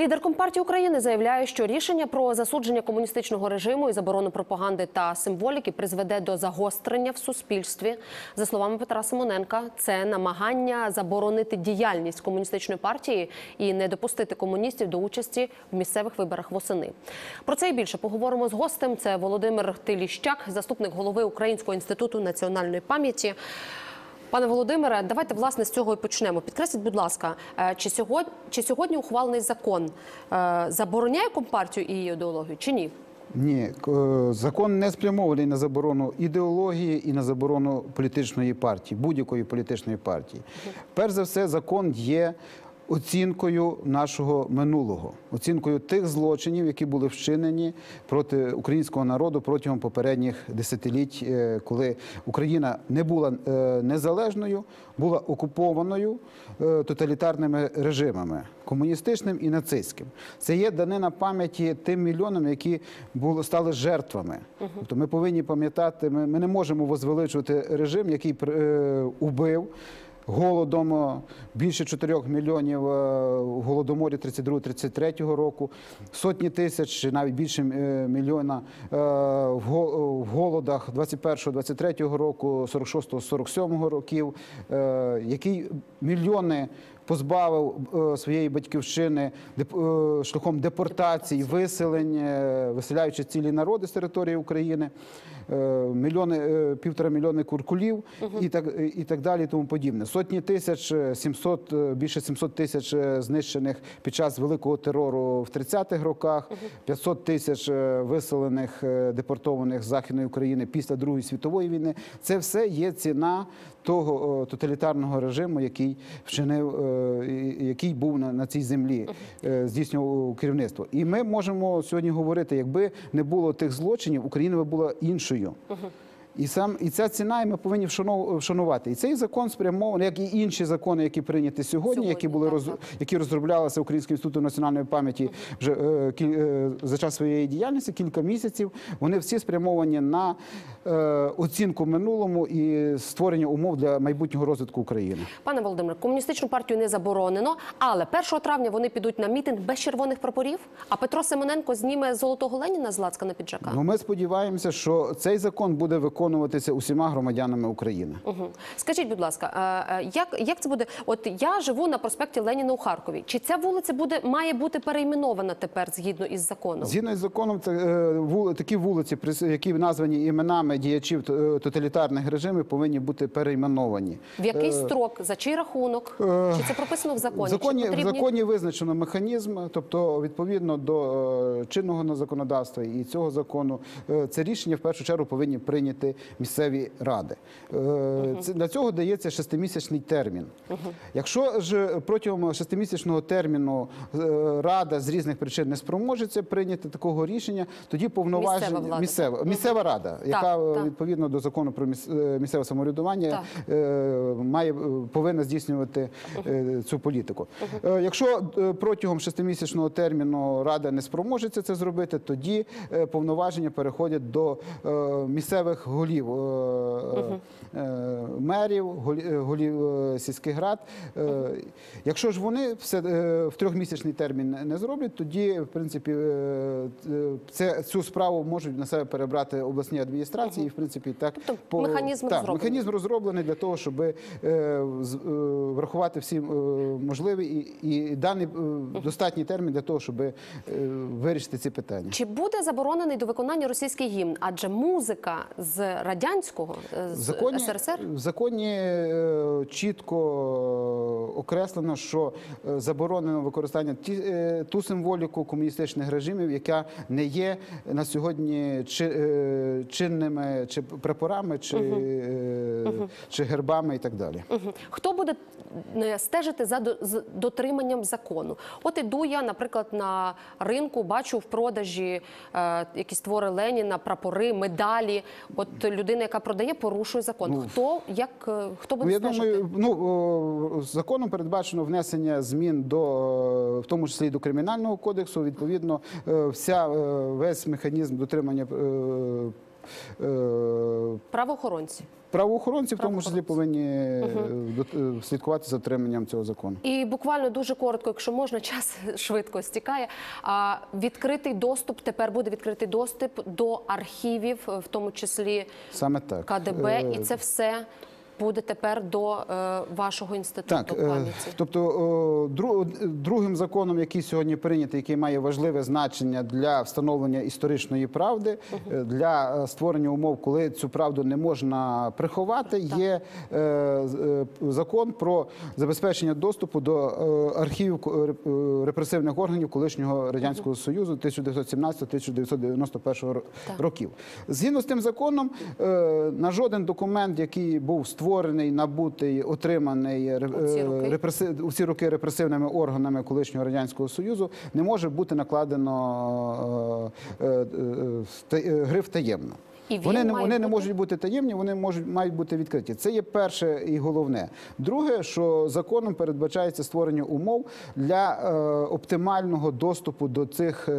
Лідер Компартії України заявляє, що рішення про засудження комуністичного режиму і заборону пропаганди та символіки призведе до загострення в суспільстві. За словами Петра Симоненка, це намагання заборонити діяльність комуністичної партії і не допустити комуністів до участі в місцевих виборах восени. Про це і більше поговоримо з гостем. Це Володимир Тиліщак, заступник голови Українського інституту національної пам'яті. Пане Володимире, давайте власне з цього і почнемо. Підкресліть, будь ласка, е, чи сьогодні, чи сьогодні ухвалений закон е, забороняє компартію і її ідеологію, чи ні? Ні, е, закон не спрямований на заборону ідеології і на заборону політичної партії, будь-якої політичної партії. Перш за все, закон є оцінкою нашого минулого, оцінкою тих злочинів, які були вчинені проти українського народу протягом попередніх десятиліть, е, коли Україна не була е, незалежною, була окупованою е, тоталітарними режимами комуністичним і нацистським. Це є данина пам'яті тим мільйонам, які були стали жертвами. Тобто ми повинні пам'ятати, ми, ми не можемо возвеличувати режим, який е, убив. Голодом е, більше 4 мільйонів е, в голодоморі 32-33 року, сотні тисяч, навіть більше е, мільйона в го- в голодах 21-23 року, 46-47 років, який мільйони позбавив е, своєї батьківщини е, шляхом депортацій, виселень, виселяючи цілі народи з території України, е, мільйони, півтора мільйони куркулів і так і так далі, і тому подібне. Сотні тисяч, е, 700, е, більше 700 тисяч знищених під час великого терору в 30-х роках, 500 тисяч виселених, депортованих з Західної України після Другої світової війни. Це все є ціна того е, тоталітарного режиму, який вчинив, е, який був на, на цій землі, е, здійснював керівництво. І ми можемо сьогодні говорити, якби не було тих злочинів, Україна би була іншою. І сам і ця ціна, і ми повинні вшанувати. І цей закон спрямований, як і інші закони, які прийняті сьогодні, Сьогодні, які були так, роз, які розроблялися Українським інститутом національної пам'яті вже е, е, за час своєї діяльності, кілька місяців. Вони всі спрямовані на е, оцінку минулому і створення умов для майбутнього розвитку України. Пане Володимире, комуністичну партію не заборонено, але 1 травня вони підуть на мітинг без червоних прапорів. А Петро Семененко зніме золотого Леніна з Лацкана піджака. Ну, ми сподіваємося, що цей закон буде виконуватися усіма громадянами України. Угу. Скажіть, будь ласка, е, е, як, як це буде? От я живу на проспекті Леніна у Харкові. Чи ця вулиця буде має бути перейменована тепер згідно із законом? Згідно з законом, це е, вули- такі вулиці, які названі іменами діячів е, тоталітарних режимів, повинні бути перейменовані. В який строк за чий рахунок? Чи це прописано в законі? В законі, Чи в законі визначено механізм, тобто відповідно до е, чинного законодавства і цього закону, е, це рішення в першу чергу повинні прийняти місцеві ради. Е, Це для цього дається шестимісячний термін. Якщо ж протягом шестимісячного терміну е, рада з різних причин не спроможеться прийняти такого рішення, тоді повноваження Місцева місцева, місцева рада, яка е, так. відповідно до закону про міс- місцеве самоврядування Так. має повинна здійснювати цю політику. Якщо протягом шестимісячного терміну рада не спроможеться це зробити, тоді повноваження переходять до місцевих голів е, е, мерів, е, голів сільських рад. Якщо ж вони все в трьохмісячний термін не- зроблять, тоді в принципі це цю справу можуть на себе перебрати обласні адміністрації. І в принципі так Тобто механізм так, розроблений. механізм розроблений для того, щоб врахувати всі можливі і, і даний достатній термін для того, щоб вирішити ці питання. Чи буде заборонений до виконання російський гімн? Адже музика з радянського е, з законі, СРСР в законі е, чітко е, окреслено, що заборонено використання ті, ту символіку комуністичних режимів, яка не є на сьогодні чи, чинними чи прапорами, чи, е, чи гербами і так далі. Мгм. Хто буде стежити за дотриманням закону? От іду я, наприклад, на ринку, бачу в продажі е, якісь твори Леніна, прапори, медалі. От людина, яка продає, порушує закон. хто як е, хто буде Ну, я думаю, ну законом передбачено внесення змін до е, в тому числі і до кримінального кодексу. Відповідно, е, вся весь механізм дотримання Правоохоронці. правоохоронці, в тому числі, повинні угу. е, слідкувати за отриманням цього закону. І буквально дуже коротко, якщо можна, час швидко стікає. А відкритий доступ тепер буде відкритий доступ до архівів, в тому числі Саме так. КДБ, Е, і це все буде тепер до е, вашого інституту Так, е, пам'яті. тобто другим законом, який сьогодні прийнятий, який має важливе значення для встановлення історичної правди, е, для створення умов, коли цю правду не можна приховати, є з- е, закон про забезпечення доступу до архівів репресивних органів колишнього радянського союзу 1917-1991 ро- років. Згідно з тим законом, на жоден документ, який був створений, набутий, отриманий е, У ці роки? у ці роки репресивними органами колишнього радянського союзу, не може бути накладено е, е, гриф таємно. І він Вони не вони не можуть бути таємні, вони можуть мають бути відкриті. Це є перше і головне. Друге, що законом передбачається створення умов для е, оптимального доступу до цих е,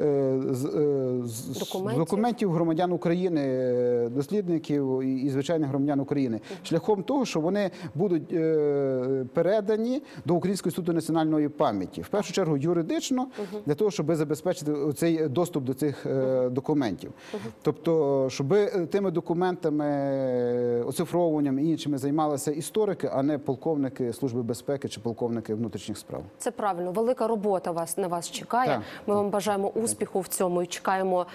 е, з- е, Документів. документів громадян України, е, дослідників і, і звичайних громадян України, шляхом того, що вони будуть е, передані до Українського інституту національної пам'яті, в першу чергу юридично, для того, щоб забезпечити цей доступ до цих е, документів. Тобто, щоб тими документами, е, оцифровуванням і іншими займалися історики, а не полковники Служби безпеки чи полковники внутрішніх справ. Це правильно. Велика робота вас на вас чекає. Так, Ми вам бажаємо успіху в цьому і чекаємо,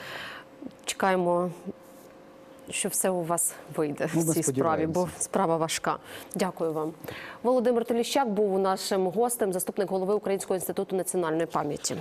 чекаємо, що все у вас вийде Ну, в цій справі, бо справа важка. Дякую вам. Володимир Теліщак був нашим гостем, заступник голови Українського інституту національної пам'яті.